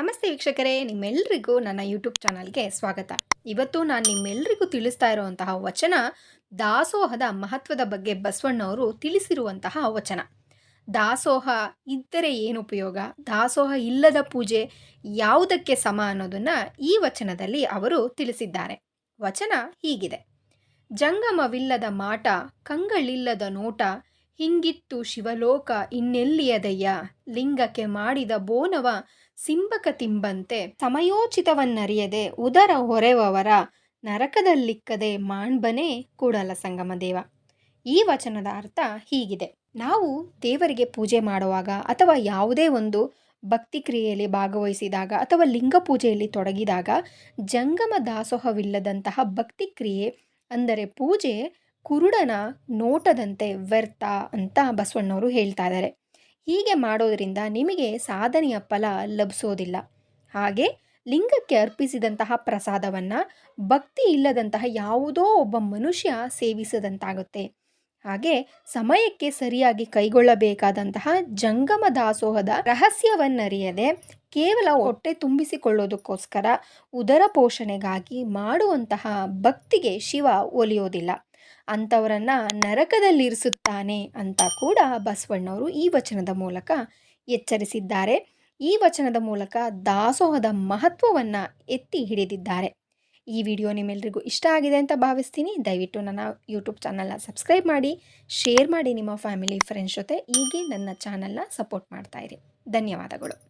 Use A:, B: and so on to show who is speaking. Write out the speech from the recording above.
A: ನಮಸ್ತೆ ವೀಕ್ಷಕರೇ ನಿಮ್ಮೆಲ್ಲರಿಗೂ ನನ್ನ ಯೂಟ್ಯೂಬ್ ಚಾನಲ್ಗೆ ಸ್ವಾಗತ. ಇವತ್ತು ನಾನು ನಿಮ್ಮೆಲ್ಲರಿಗೂ ತಿಳಿಸ್ತಾ ಇರುವಂತಹ ವಚನ ದಾಸೋಹದ ಮಹತ್ವದ ಬಗ್ಗೆ ಬಸವಣ್ಣವರು ತಿಳಿಸಿರುವಂತಹ ವಚನ. ದಾಸೋಹ ಇದ್ದರೆ ಏನು ಉಪಯೋಗ? ದಾಸೋಹ ಇಲ್ಲದ ಪೂಜೆ ಯಾವುದಕ್ಕೆ ಸಮ ಅನ್ನೋದನ್ನು ಈ ವಚನದಲ್ಲಿ ಅವರು ತಿಳಿಸಿದ್ದಾರೆ. ವಚನ ಹೀಗಿದೆ. ಜಂಗಮವಿಲ್ಲದ ಮಾಟ, ಕಂಗಳಿಲ್ಲದ ನೋಟ, ಹಿಂಗಿತ್ತು ಶಿವಲೋಕ ಇನ್ನೆಲ್ಲಿಯದಯ್ಯ? ಲಿಂಗಕ್ಕೆ ಮಾಡಿದ ಬೋನವ ಸಿಂಬಕ ತಿಂಬಂತೆ ಸಮಯೋಚಿತವನ್ನರಿಯದೆ ಉದರ ಹೊರೆವವರ ನರಕದಲ್ಲಿಕ್ಕದೆ ಮಾಣ್ಬನೇ ಕೂಡಲ ಸಂಗಮ ದೇವ. ಈ ವಚನದ ಅರ್ಥ ಹೀಗಿದೆ. ನಾವು ದೇವರಿಗೆ ಪೂಜೆ ಮಾಡುವಾಗ ಅಥವಾ ಯಾವುದೇ ಒಂದು ಭಕ್ತಿ ಕ್ರಿಯೆಯಲ್ಲಿ ಭಾಗವಹಿಸಿದಾಗ ಅಥವಾ ಲಿಂಗ ಪೂಜೆಯಲ್ಲಿ ತೊಡಗಿದಾಗ ಜಂಗಮ ದಾಸೋಹವಿಲ್ಲದಂತಹ ಭಕ್ತಿ ಕ್ರಿಯೆ ಅಂದರೆ ಪೂಜೆ ಕುರುಡನ ನೋಟದಂತೆ ವ್ಯರ್ಥ ಅಂತ ಬಸವಣ್ಣವರು ಹೇಳ್ತಾ ಇದ್ದಾರೆ. ಹೀಗೆ ಮಾಡೋದರಿಂದ ನಿಮಗೆ ಸಾಧನೆಯ ಫಲ ಲಭಿಸೋದಿಲ್ಲ. ಹಾಗೆ ಲಿಂಗಕ್ಕೆ ಅರ್ಪಿಸಿದಂತಹ ಪ್ರಸಾದವನ್ನು ಭಕ್ತಿ ಇಲ್ಲದಂತಹ ಯಾವುದೋ ಒಬ್ಬ ಮನುಷ್ಯ ಸೇವಿಸದಂತಾಗುತ್ತೆ. ಹಾಗೆ ಸಮಯಕ್ಕೆ ಸರಿಯಾಗಿ ಕೈಗೊಳ್ಳಬೇಕಾದಂತಹ ಜಂಗಮ ದಾಸೋಹದ ರಹಸ್ಯವನ್ನರಿಯದೆ ಕೇವಲ ಹೊಟ್ಟೆ ತುಂಬಿಸಿಕೊಳ್ಳೋದಕ್ಕೋಸ್ಕರ ಉದರ ಪೋಷಣೆಗಾಗಿ ಮಾಡುವಂತಹ ಭಕ್ತಿಗೆ ಶಿವ ಒಲಿಯೋದಿಲ್ಲ. ಅಂಥವರನ್ನು ನರಕದಲ್ಲಿರಿಸುತ್ತಾನೆ ಅಂತ ಕೂಡ ಬಸವಣ್ಣವರು ಈ ವಚನದ ಮೂಲಕ ಎಚ್ಚರಿಸಿದ್ದಾರೆ. ಈ ವಚನದ ಮೂಲಕ ದಾಸೋಹದ ಮಹತ್ವವನ್ನು ಎತ್ತಿ ಹಿಡಿದಿದ್ದಾರೆ. ಈ ವಿಡಿಯೋ ನಿಮ್ಮೆಲ್ಲರಿಗೂ ಇಷ್ಟ ಆಗಿದೆ ಅಂತ ಭಾವಿಸ್ತೀನಿ. ದಯವಿಟ್ಟು ನನ್ನ ಯೂಟ್ಯೂಬ್ ಚಾನಲ್ನ ಸಬ್ಸ್ಕ್ರೈಬ್ ಮಾಡಿ, ಶೇರ್ ಮಾಡಿ ನಿಮ್ಮ ಫ್ಯಾಮಿಲಿ, ಫ್ರೆಂಡ್ಸ್ ಜೊತೆ ಹೀಗೆ ನನ್ನ ಚಾನಲ್ನ ಸಪೋರ್ಟ್ ಮಾಡ್ತಾಯಿರಿ ಧನ್ಯವಾದಗಳು.